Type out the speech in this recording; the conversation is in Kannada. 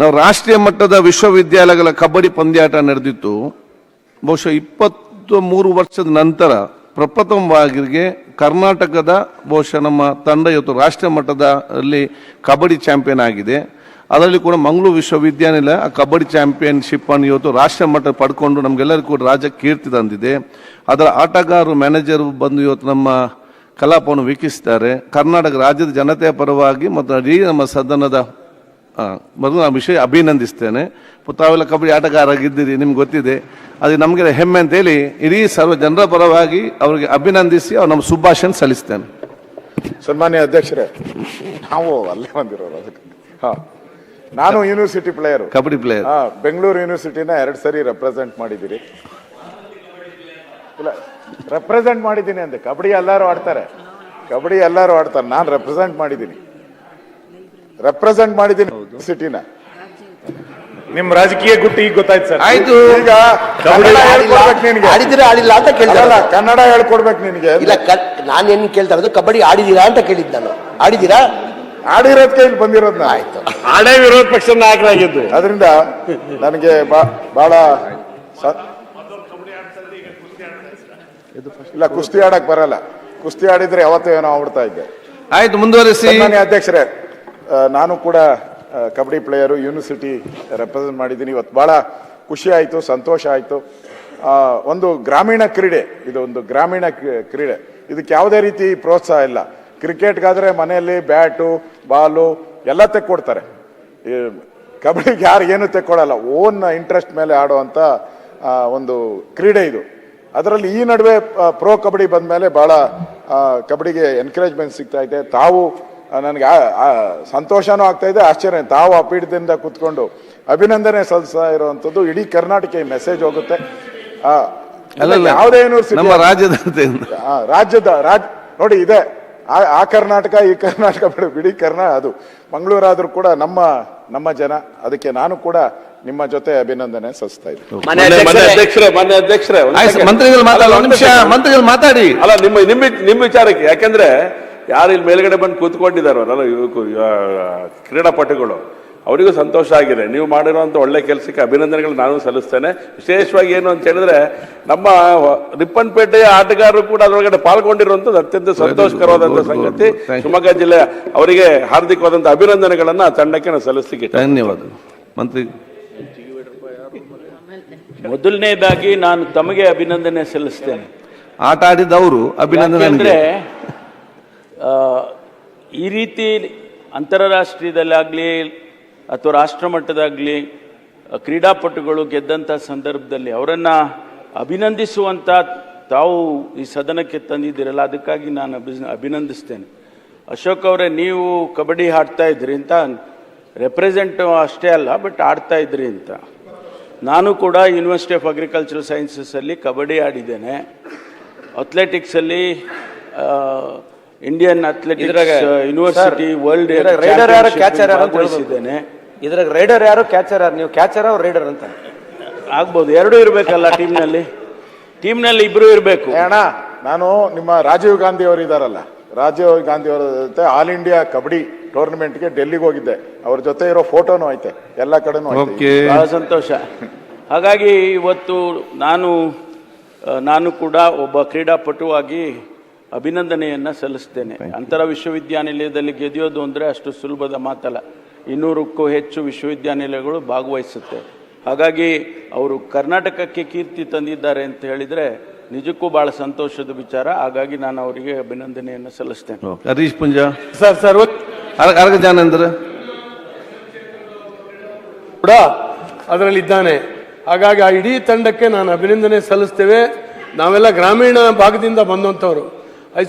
ನಾವು ರಾಷ್ಟ್ರೀಯ ಮಟ್ಟದ ವಿಶ್ವವಿದ್ಯಾಲಯಗಳ ಕಬಡ್ಡಿ ಪಂದ್ಯಾಟ ನಡೆದಿತ್ತು. ಬಹುಶಃ ಇಪ್ಪತ್ತು ಮೂರು ವರ್ಷದ ನಂತರ ಪ್ರಪ್ರಥಮವಾಗಿ ಕರ್ನಾಟಕದ ಬಹುಶಃ ನಮ್ಮ ತಂಡ ಇವತ್ತು ರಾಷ್ಟ್ರೀಯ ಮಟ್ಟದ ಅಲ್ಲಿ ಕಬಡ್ಡಿ ಚಾಂಪಿಯನ್ ಆಗಿದೆ. ಅದರಲ್ಲಿ ಕೂಡ ಮಂಗಳೂರು ವಿಶ್ವವಿದ್ಯಾನಿಲಯ ಆ ಕಬಡ್ಡಿ ಚಾಂಪಿಯನ್ಶಿಪ್ ಅನ್ನು ಇವತ್ತು ರಾಷ್ಟ್ರ ಮಟ್ಟ ಪಡ್ಕೊಂಡು ನಮಗೆಲ್ಲರಿಗೂ ಕೂಡ ರಾಜ್ಯ ಕೀರ್ತಿ ತಂದಿದೆ. ಅದರ ಆಟಗಾರರು, ಮ್ಯಾನೇಜರ್ ಬಂದು ಇವತ್ತು ನಮ್ಮ ಕಲಾಪವನ್ನು ವೀಕ್ಷಿಸ್ತಾರೆ. ಕರ್ನಾಟಕ ರಾಜ್ಯದ ಜನತೆಯ ಪರವಾಗಿ ಮತ್ತು ಇಡೀ ನಮ್ಮ ಸದನದ ಮೊದಲು ನಾನು ವಿಷಯ ಅಭಿನಂದಿಸ್ತೇನೆ. ತಾವೆಲ್ಲ ಕಬಡ್ಡಿ ಆಟಗಾರಾಗಿದ್ದೀರಿ ನಿಮ್ಗೆ ಗೊತ್ತಿದೆ. ಅದು ನಮಗೆ ಹೆಮ್ಮೆ ಅಂತೇಳಿ ಇಡೀ ಸರ್ವ ಜನರ ಪರವಾಗಿ ಅವರಿಗೆ ಅಭಿನಂದಿಸಿ ಅವ್ರು ನಮ್ಮ ಶುಭಾಶಯ ಸಲ್ಲಿಸ್ತೇನೆ. ಸನ್ಮಾನ್ಯ ಅಧ್ಯಕ್ಷರೇ ನಾವು ಅಲ್ಲೇ ಬಂದಿರೋರು ಅದಕ್ಕೆ. ಹಾಂ ನಾನು university player kabaddi player Bengaluru ಯೂನಿವರ್ಸಿಟಿನ ಎರಡು ಸರಿ ರೆಪ್ರೆಸೆಂಟ್ ಮಾಡಿದ್ದೀರಿ. ಇಲ್ಲ ರೆಪ್ರೆಸೆಂಟ್ ಮಾಡಿದ್ದೀನಿ ಅಂದೆ. ಕಬಡ್ಡಿ ಎಲ್ಲರೂ ಆಡ್ತಾರೆ. ಕಬಡ್ಡಿ ಎಲ್ಲರೂ ಆಡ್ತಾರೆ. ನಾನು ರೆಪ್ರೆಸೆಂಟ್ ಮಾಡಿದ್ದೀನಿ. ರೆಪ್ರೆಸೆಂಟ್ ಮಾಡಿದ್ದೀನಿ ಸಿಟಿನ. ನಿಮ್ ರಾಜಕೀಯ ಗುಟ್ಟಿ ಈಗ ಗೊತ್ತಾಯ್ತು ಸರ್. ಆಯ್ತು. ಈಗ ಕನ್ನಡ ಹೇಳ್ಕೊಡ್ಬೇಕು ನಿನಗೆ. ಆಡಿದಿರಾ ಆಡಿಲ್ಲ ಅಂತ ಕೇಳಿದ. ಅಲ್ಲ ಕನ್ನಡ ಹೇಳ್ಕೊಡ್ಬೇಕು ನಿನಗೆ. ಇಲ್ಲ ನಾನೇನ್ ಕೇಳ್ತಾ ಇರೋದು ಕಬಡ್ಡಿ ಆಡಿದೀರಾ ಅಂತ ಕೇಳಿದ್ ನಾನು. ಆಡಿದೀರಾ ಆಡಿರೋದ್ ಇಲ್ಲಿ ಬಂದಿರೋದ್ ನಾ ಆಯ್ತು. ಆಡೇ ವಿರೋಧ ಪಕ್ಷದ ನಾಯಕರಾಗಿದ್ದು. ಅದರಿಂದ ನನಗೆ ಬಾ- ಬಹಳ ಇಲ್ಲ ಕುಸ್ತಿ ಆಡಕ್ ಬರಲ್ಲ. ಕುಸ್ತಿ ಆಡಿದ್ರೆ ಯಾವತ್ತೂ ಏನೋ ಆಗ್ಬಿಡ್ತಾ ಇದ್ದೆ. ಆಯ್ತು ಮುಂದುವರಿಸಿ. ಅಧ್ಯಕ್ಷರೇ ನಾನು ಕೂಡ ಕಬಡ್ಡಿ ಪ್ಲೇಯರು, ಯೂನಿವರ್ಸಿಟಿ ರೆಪ್ರೆಸೆಂಟ್ ಮಾಡಿದ್ದೀನಿ. ಇವತ್ತು ಭಾಳ ಖುಷಿ ಆಯಿತು, ಸಂತೋಷ ಆಯಿತು. ಒಂದು ಗ್ರಾಮೀಣ ಕ್ರೀಡೆ, ಇದು ಒಂದು ಗ್ರಾಮೀಣ ಕ್ರೀ- ಕ್ರೀಡೆ. ಇದಕ್ಕೆ ಯಾವುದೇ ರೀತಿ ಪ್ರೋತ್ಸಾಹ ಇಲ್ಲ. ಕ್ರಿಕೆಟ್ಗಾದರೆ ಮನೆಯಲ್ಲಿ ಬ್ಯಾಟು, ಬಾಲು ಎಲ್ಲ ತೆಕ್ಕೊಡ್ತಾರೆ. ಕಬಡ್ಡಿಗೆ ಯಾರು ಏನು ತೆಕ್ಕೊಡಲ್ಲ ಓನ್ ಇಂಟ್ರೆಸ್ಟ್ ಮೇಲೆ ಆಡುವಂಥ ಒಂದು ಕ್ರೀಡೆ ಇದು. ಅದರಲ್ಲಿ ಈ ನಡುವೆ ಪ್ರೋ ಕಬಡ್ಡಿ ಬಂದ ಮೇಲೆ ಭಾಳ ಕಬಡ್ಡಿಗೆ ಎನ್ಕರೇಜ್ಮೆಂಟ್ ಸಿಗ್ತಾ ಇದೆ. ತಾವು ನನಗೆ ಸಂತೋಷನೂ ಆಗ್ತಾ ಇದೆ ಆಶ್ಚರ್ಯ. ತಾವು ಆ ಪೀಠದಿಂದ ಕೂತ್ಕೊಂಡು ಅಭಿನಂದನೆ ಸಲ್ಲಿಸ್ತಾ ಇರುವಂತದ್ದು ಇಡೀ ಕರ್ನಾಟಕ ಮೆಸೇಜ್ ಹೋಗುತ್ತೆ. ಯಾವುದೇ ಯೂನಿವರ್ಸಿಟಿ ರಾಜ್ಯದ ರಾಜ್ಯದ ರಾಜ್ ನೋಡಿ ಇದೆ. ಆ- ಕರ್ನಾಟಕ ಈ ಕರ್ನಾಟಕ ಬಿಡು ಬಿಡಿ ಕರ್ನಾ ಅದು ಮಂಗಳೂರಾದ್ರೂ ಕೂಡ ನಮ್ಮ ನಮ್ಮ ಜನ ಅದಕ್ಕೆ ನಾನು ಕೂಡ ನಿಮ್ಮ ಜೊತೆ ಅಭಿನಂದನೆ ಸಲ್ಲಿಸ್ತಾ ಇದ್ದೀನಿ. ಮನೆ ಅಧ್ಯಕ್ಷರೇ ಮನೆ ಅಧ್ಯಕ್ಷರೇ ಒಂದ್ ಆಯ್ತು ಮಂತ್ರಿಗಳು ಮಾತಾಡ. ಅಲ್ಲ, ನಿಮ್ಮ ನಿಮ್ಮ ವಿಚಾರಕ್ಕೆ ಯಾಕಂದ್ರೆ ಯಾರು ಇಲ್ಲಿ ಮೇಲ್ಗಡೆ ಬಂದು ಕೂತ್ಕೊಂಡಿದ್ದಾರಲ್ಲ ಇವಕ್ಕೂ ಇವ- ಕ್ರೀಡಾಪಟುಗಳು ಅವರಿಗೂ ಸಂತೋಷ ಆಗಿದೆ. ನೀವು ಮಾಡಿರುವಂತ ಒಳ್ಳೆ ಕೆಲಸಕ್ಕೆ ಅಭಿನಂದನೆಗಳು ನಾನು ಸಲ್ಲಿಸ್ತೇನೆ. ವಿಶೇಷವಾಗಿ ಏನು ಅಂತ ಹೇಳಿದ್ರೆ ನಮ್ಮ ರಿಪ್ಪನ್ಪೇಟೆಯ ಆಟಗಾರರು ಕೂಡ ಅದರೊಳಗಡೆ ಪಾಲ್ಗೊಂಡಿರುವಂಥದ್ದು ಅತ್ಯಂತ good, ಸಂಗತಿ. ಶಿವಮೊಗ್ಗ ಜಿಲ್ಲೆ ಅವರಿಗೆ ಹಾರ್ದಿಕವಾದಂತ ಅಭಿನಂದನೆಗಳನ್ನ ಆ ತಂಡಕ್ಕೆ ನಾನು ಸಲ್ಲಿಸ್ಲಿಕ್ಕೆ ಧನ್ಯವಾದ. ಮಂತ್ರಿ. ಮೊದಲನೇದಾಗಿ ನಾನು ತಮಗೆ ಅಭಿನಂದನೆ ಸಲ್ಲಿಸ್ತೇನೆ. ಆಟ ಆಡಿದವರು ಅಭಿನಂದನೆ. ಆ, ಈ ರೀತಿ ಅಂತಾರಾಷ್ಟ್ರೀಯದಲ್ಲಾಗಲಿ ಅಥವಾ ರಾಷ್ಟ್ರ ಮಟ್ಟದಾಗಲಿ ಕ್ರೀಡಾಪಟುಗಳು ಗೆದ್ದಂಥ ಸಂದರ್ಭದಲ್ಲಿ ಅವರನ್ನು ಅಭಿನಂದಿಸುವಂಥ ತಾವು ಈ ಸದನಕ್ಕೆ ತಂದಿದ್ದೀರಲ್ಲ, ಅದಕ್ಕಾಗಿ ನಾನು ಅಭಿ- ಅಭಿನಂದಿಸ್ತೇನೆ. ಅಶೋಕ್ ಅವರೇ, ನೀವು ಕಬಡ್ಡಿ ಆಡ್ತಾ ಇದ್ರಿ ಅಂತ ರೆಪ್ರೆಸೆಂಟ್ ಅಷ್ಟೇ ಅಲ್ಲ ಬಟ್ ಆಡ್ತಾ ಇದ್ರಿ ಅಂತ. ನಾನು ಕೂಡ ಯೂನಿವರ್ಸಿಟಿ ಆಫ್ ಅಗ್ರಿಕಲ್ಚರಲ್ ಸೈನ್ಸಸ್ ಅಲ್ಲಿ ಕಬಡ್ಡಿ ಆಡಿದ್ದೇನೆ. ಅಥ್ಲೆಟಿಕ್ಸ್ ಅಲ್ಲಿ Indian athletics university world raider ಯಾರು ಕ್ಯಾಚರ್ ಯಾರು ತಿಳಿಸಿದ್ದೇನೆ ಇದ್ರಾಗ ರೈಡರ್ ಯಾರು ಕ್ಯಾಚರ್ ಯಾರು? ನೀವು ಕ್ಯಾಚರ್ ಅವ್ರು ರೈಡರ್ ಅಂತ. ಆಗ್ಬೋದು. ಎರಡೂ ಇರಬೇಕಲ್ಲ ಟೀಮ್ನಲ್ಲಿ? ಟೀಮ್ನಲ್ಲಿ ಇಬ್ರು ಇರಬೇಕು. ಅಣ್ಣ ನಾನು ನಿಮ್ಮ ರಾಜೀವ್ ಗಾಂಧಿ ಅವರು ಇದಾರಲ್ಲ. ರಾಜೀವ್ ಗಾಂಧಿ ಅವರ ಜೊತೆ ಆಲ್ ಇಂಡಿಯಾ ಕಬಡ್ಡಿ ಟೂರ್ನಮೆಂಟ್ಗೆ ಡೆಲ್ಲಿಗೆ ಹೋಗಿದ್ದೆ. ಅವ್ರ ಜೊತೆ ಇರೋ ಫೋಟೋನು ಐತೆ. ಎಲ್ಲ ಕಡೆನೂ ಐತೆ. ಬಹಳ ಸಂತೋಷ. ಹಾಗಾಗಿ ಇವತ್ತು ನಾನು ನಾನು ಕೂಡ ಒಬ್ಬ ಕ್ರೀಡಾಪಟುವಾಗಿ ಅಭಿನಂದನೆಯನ್ನ ಸಲ್ಲಿಸ್ತೇನೆ. ಅಂತರ ವಿಶ್ವವಿದ್ಯಾನಿಲಯದಲ್ಲಿ ಗೆದಿಯೋದು ಅಂದರೆ ಅಷ್ಟು ಸುಲಭದ ಮಾತಲ್ಲ. ಇನ್ನೂರಕ್ಕೂ ಹೆಚ್ಚು ವಿಶ್ವವಿದ್ಯಾನಿಲಯಗಳು ಭಾಗವಹಿಸುತ್ತೆ. ಹಾಗಾಗಿ ಅವರು ಕರ್ನಾಟಕಕ್ಕೆ ಕೀರ್ತಿ ತಂದಿದ್ದಾರೆ ಅಂತ ಹೇಳಿದರೆ ನಿಜಕ್ಕೂ ಬಹಳ ಸಂತೋಷದ ವಿಚಾರ. ಹಾಗಾಗಿ ನಾನು ಅವರಿಗೆ ಅಭಿನಂದನೆಯನ್ನು ಸಲ್ಲಿಸ್ತೇನೆ. ಹರೀಶ್ ಪುಂಜ. ಸರ್ ಸರ್ ಅರ್ಗ ಜಾನಂದ್ರ ಜಾನೇಂದ್ರ ಕೂಡ ಅದರಲ್ಲಿದ್ದಾನೆ. ಹಾಗಾಗಿ ಆ ಇಡೀ ತಂಡಕ್ಕೆ ನಾನು ಅಭಿನಂದನೆ ಸಲ್ಲಿಸ್ತೇವೆ. ನಾವೆಲ್ಲ ಗ್ರಾಮೀಣ ಭಾಗದಿಂದ ಬಂದಂಥವ್ರು.